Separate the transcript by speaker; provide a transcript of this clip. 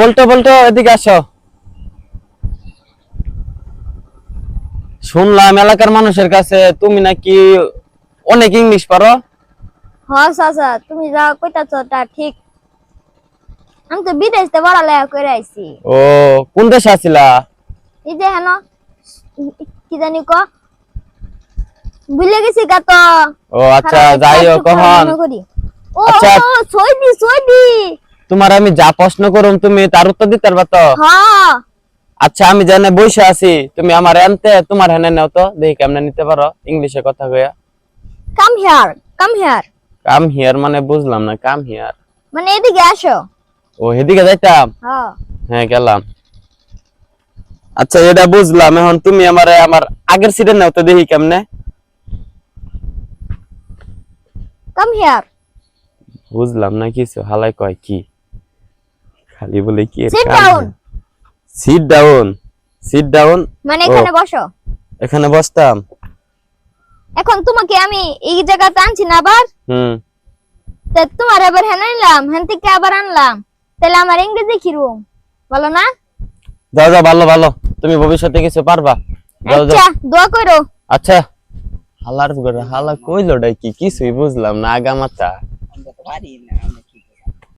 Speaker 1: Paltrow Paltrow এদিকে আসো। শুনলাম এলাকার মানুষের কাছে তুমি নাকি অনেক ইংলিশ পারো।
Speaker 2: হ চাচা তুমি যা কইতাছ তা ঠিক। আমি তো পড়ালেখা করে আইছি।
Speaker 1: ও কোন দেশে আছিলা?
Speaker 2: এই যে হেন কি জানি ক? ভুলে গেছি গা তো।
Speaker 1: ও আচ্ছা যাই হোক আচ্ছা।
Speaker 2: সইদি সইদি
Speaker 1: তোমার আমি যা প্রশ্ন করুম তুমি তার উত্তর দিতে পারবা তো?
Speaker 2: হ্যাঁ।
Speaker 1: আচ্ছা আমি জানে বসে আছি তুমি আমার আনতে তোমার হেনে নাও তো। দেখি কেমনে নিতে পারো ইংলিশে কথা কইয়া।
Speaker 2: Come here come here
Speaker 1: come here মানে বুঝলাম না কাম হিয়ার
Speaker 2: মানে এদিকে আসো।
Speaker 1: ও এদিকে যাইতাম?
Speaker 2: হ্যাঁ।
Speaker 1: হ্যাঁ গেলাম। আচ্ছা এটা বুঝলাম এখন তুমি আমার আমার আগের সিটে নাও তো দেখি কেমনে।
Speaker 2: কাম হিয়ার
Speaker 1: বুঝলাম না কিছু হালাই কয় কি? খালি বলে কি
Speaker 2: Sit down.
Speaker 1: Sit down sit down
Speaker 2: মানে এখানে বসো।
Speaker 1: এখানে বসতাম।
Speaker 2: এখন তোমাকে আমি এই জায়গাতে আনছি না আবার?
Speaker 1: হুম।
Speaker 2: তা তোমার আবার হেন আনলাম? হেন থেকে আবার আনলাম? তাহলে আমার ইংরেজি কীরকম বলো না।
Speaker 1: যাও যাও ভালো ভালো। তুমি ভবিষ্যতে কিছু পারবা? যাও যাও।
Speaker 2: আচ্ছা দোয়া করো।
Speaker 1: আচ্ছা। হালার করে হালা কইলো ডাই কি কিছুই বুঝলাম না আগামাতা
Speaker 3: আমরা তো পারি না